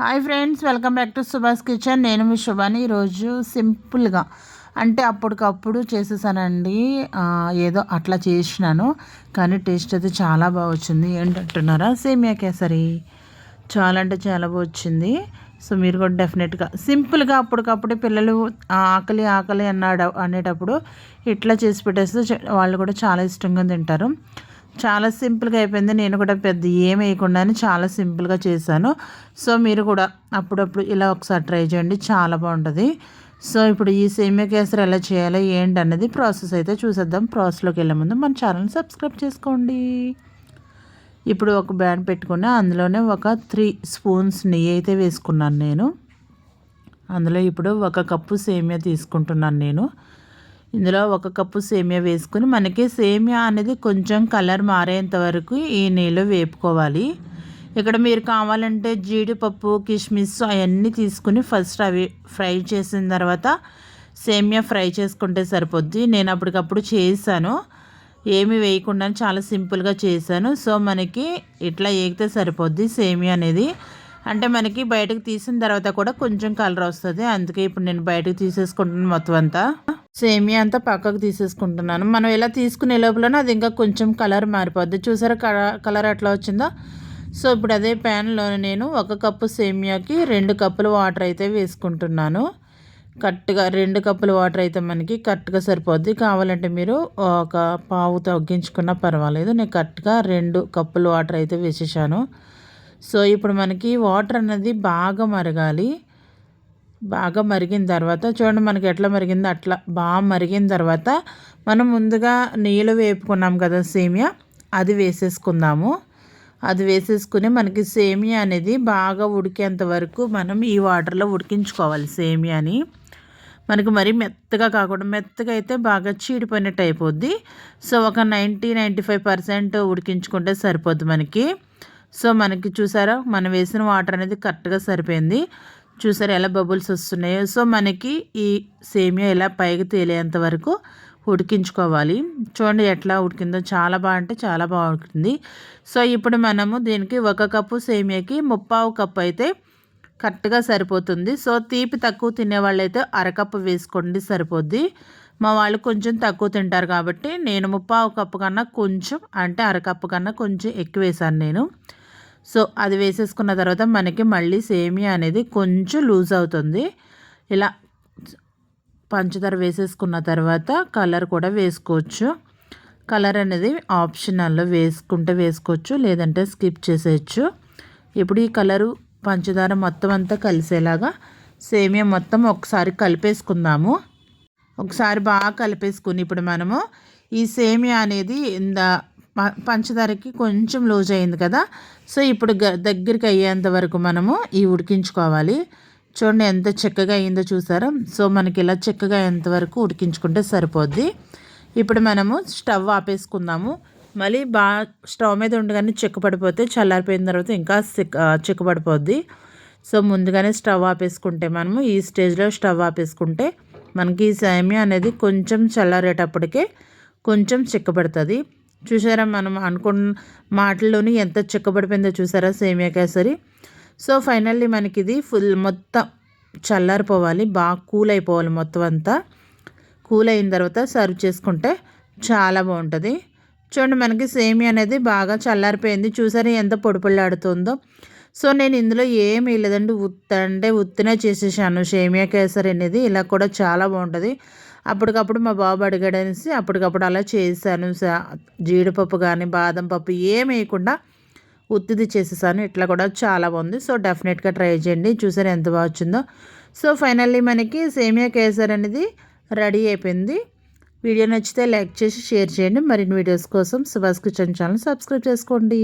Hi friends welcome back to Subhash kitchen నేను మీ శుభాని. ఈరోజు సింపుల్గా అంటే అప్పటికప్పుడు చేసేసానండి. ఏదో అట్లా చేసినాను కానీ టేస్ట్ అయితే చాలా బాగా వచ్చింది. ఏంటంటున్నారా? సేమియా కేసరి. చాలా అంటే చాలా బాగా వచ్చింది. సో మీరు కూడా డెఫినెట్గా సింపుల్గా అప్పటికప్పుడే పిల్లలు ఆకలి ఆకలి అన్నాడు అనేటప్పుడు ఇట్లా చేసి పెట్టేస్తే వాళ్ళు కూడా చాలా ఇష్టంగా తింటారు. చాలా సింపుల్గా అయిపోయింది. నేను కూడా పెద్ద ఏం వేయకుండానే చాలా సింపుల్గా చేశాను. సో మీరు కూడా అప్పుడప్పుడు ఇలా ఒకసారి ట్రై చేయండి. చాలా బాగుంటుంది. సో ఇప్పుడు ఈ సేమియా కేసరి ఎలా చేయాలో ఏంటి అన్నది ప్రాసెస్ అయితే చూసేద్దాం. ప్రాసెస్లోకి వెళ్ళే ముందు మన ఛానల్ని సబ్స్క్రైబ్ చేసుకోండి. ఇప్పుడు ఒక బ్యాండ్ పెట్టుకుని అందులోనే ఒక త్రీ స్పూన్స్ నెయ్యి అయితే వేసుకున్నాను నేను. అందులో ఇప్పుడు ఒక కప్పు సేమియా తీసుకుంటున్నాను నేను. ఇందులో ఒక కప్పు సేమియా వేసుకుని మనకి సేమియా అనేది కొంచెం కలర్ మారేంత వరకు ఈ నీళ్ళు వేపుకోవాలి. ఇక్కడ మీరు కావాలంటే జీడిపప్పు కిస్మిస్ అవన్నీ తీసుకుని ఫస్ట్ అవి ఫ్రై చేసిన తర్వాత సేమియా ఫ్రై చేసుకుంటే సరిపోద్ది. నేను అప్పటికప్పుడు చేశాను. ఏమి వేయకుండా చాలా సింపుల్గా చేశాను. సో మనకి ఇట్లా ఏగితే సరిపోద్ది సేమియా అనేది. అంటే మనకి బయటకు తీసిన తర్వాత కూడా కొంచెం కలర్ వస్తుంది. అందుకే ఇప్పుడు నేను బయటకు తీసేసుకుంటున్నాను మొత్తం అంతా. సేమియా అంతా పక్కకు తీసేసుకుంటున్నాను. మనం ఇలా తీసుకునే లోపలనే అది ఇంకా కొంచెం కలర్ మారిపోద్ది. చూసారా కలర్ ఎట్లా వచ్చిందో? సో ఇప్పుడు అదే ప్యాన్లో నేను ఒక కప్పు సేమియాకి రెండు కప్పులు వాటర్ అయితే వేసుకుంటున్నాను. కరెక్ట్గా రెండు కప్పులు వాటర్ అయితే మనకి కరెక్ట్గా సరిపోద్ది. కావాలంటే మీరు ఒక పావు తగ్గించుకున్నా పర్వాలేదు. నేను కరెక్ట్గా రెండు కప్పులు వాటర్ అయితే వేసేసాను. సో ఇప్పుడు మనకి వాటర్ అనేది బాగా మరగాలి. బాగా మరిగిన తర్వాత చూడండి మనకి ఎట్లా మరిగిందో అట్లా బాగా మరిగిన తర్వాత మనం ముందుగా నీళ్ళు వేపుకున్నాం కదా సేమియా అది వేసేసుకుందాము. అది వేసేసుకుని మనకి సేమియా అనేది బాగా ఉడికేంత వరకు మనం ఈ వాటర్లో ఉడికించుకోవాలి సేమియాని. మనకి మరీ మెత్తగా కాకుండా మెత్తగా అయితే బాగా చీడిపోయినట్టు అయిపోద్ది. సో ఒక నైంటీ నైంటీ ఫైవ్ పర్సెంట్ ఉడికించుకుంటే సరిపోద్ది మనకి. సో మనకి చూసారా మనం వేసిన వాటర్ అనేది కరెక్ట్గా సరిపోయింది. చూసారు ఎలా బబుల్స్ వస్తున్నాయో? సో మనకి ఈ సేమియా ఎలా పైకి తేలేంత వరకు ఉడికించుకోవాలి. చూడండి ఎట్లా ఉడికిందో. చాలా బాగా అంటే చాలా బాగా ఉడికింది సో ఇప్పుడు మనము దీనికి ఒక కప్పు సేమియాకి ముప్పావు కప్పు అయితే కరెక్ట్గా సరిపోతుంది. సో తీపి తక్కువ తినే వాళ్ళైతే అరకప్పు వేసుకోండి సరిపోద్ది. మా వాళ్ళు కొంచెం తక్కువ తింటారు కాబట్టి నేను ముప్పావు కప్పు కన్నా కొంచెం అంటే అరకప్పు కన్నా కొంచెం ఎక్కువ వేసాను నేను. సో అది వేసేసుకున్న తర్వాత మనకి మళ్ళీ సేమియా అనేది కొంచెం లూజ్ అవుతుంది. ఇలా పంచదార వేసేసుకున్న తర్వాత కలర్ కూడా వేసుకోవచ్చు. కలర్ అనేది ఆప్షనల్లో వేసుకుంటే వేసుకోవచ్చు లేదంటే స్కిప్ చేసేయచ్చు. ఇప్పుడు ఈ కలరు పంచదార మొత్తం అంతా కలిసేలాగా సేమియా మొత్తం ఒకసారి కలిపేసుకుందాము. ఒకసారి బాగా కలిపేసుకుని ఇప్పుడు మనము ఈ సేమియా అనేది ఇందా పంచదారకి కొంచెం లూజ్ అయింది కదా. సో ఇప్పుడు దగ్గరికి అయ్యేంత వరకు మనము ఈ ఉడికించుకోవాలి. చూడండి ఎంత చక్కగా అయిందో చూసారా? సో మనకి ఇలా చక్కగా అయ్యేంత వరకు ఉడికించుకుంటే సరిపోద్ది. ఇప్పుడు మనము స్టవ్ ఆపేసుకుందాము. మళ్ళీ బాగా స్టవ్ మీద ఉండగానే చెక్క పడిపోతే చల్లారిపోయిన తర్వాత ఇంకా చెక్కపడిపోద్ది సో ముందుగానే స్టవ్ ఆపేసుకుంటే మనము ఈ స్టేజ్లో స్టవ్ ఆపేసుకుంటే మనకి ఈ సేమియా అనేది కొంచెం చల్లారేటప్పటికే కొంచెం చిక్కబడుతుంది చూసారా మనం అనుకున్న మాటల్లోని ఎంత చిక్కబడిపోయిందో చూసారా సేమియా కేసరి? సో ఫైనల్లీ మనకి ఇది ఫుల్ మొత్తం చల్లారిపోవాలి బాగా కూల్ అయిపోవాలి మొత్తం అంతా. కూల్ అయిన తర్వాత సర్వ్ చేసుకుంటే చాలా బాగుంటుంది. చూడండి మనకి సేమియా అనేది బాగా చల్లారిపోయింది. చూసారా ఎంత పొడిపళ్ళాడుతుందో సో నేను ఇందులో ఏమీ లేదండి. ఉత్త అంటే ఉత్తినే చేసేసాను. సేమియా కేసరి అనేది ఇలా కూడా చాలా బాగుంటుంది. అప్పటికప్పుడు మా బాబు అడిగాడనేసి అప్పటికప్పుడు అలా చేశాను. జీడిపప్పు కానీ బాదం పప్పు ఏమి వేయకుండా ఉత్తిది చేసేసాను. ఇట్లా కూడా చాలా బాగుంది. సో డెఫినెట్గా ట్రై చేయండి. చూసారు ఎంత బాగా వచ్చిందో. సో ఫైనల్లీ మనకి సేమియా కేసర్ అనేది రెడీ అయిపోయింది. వీడియో నచ్చితే లైక్ చేసి షేర్ చేయండి. మరిన్ని వీడియోస్ కోసం సుభాష్ కిచెన్ ఛానల్ సబ్స్క్రైబ్ చేసుకోండి.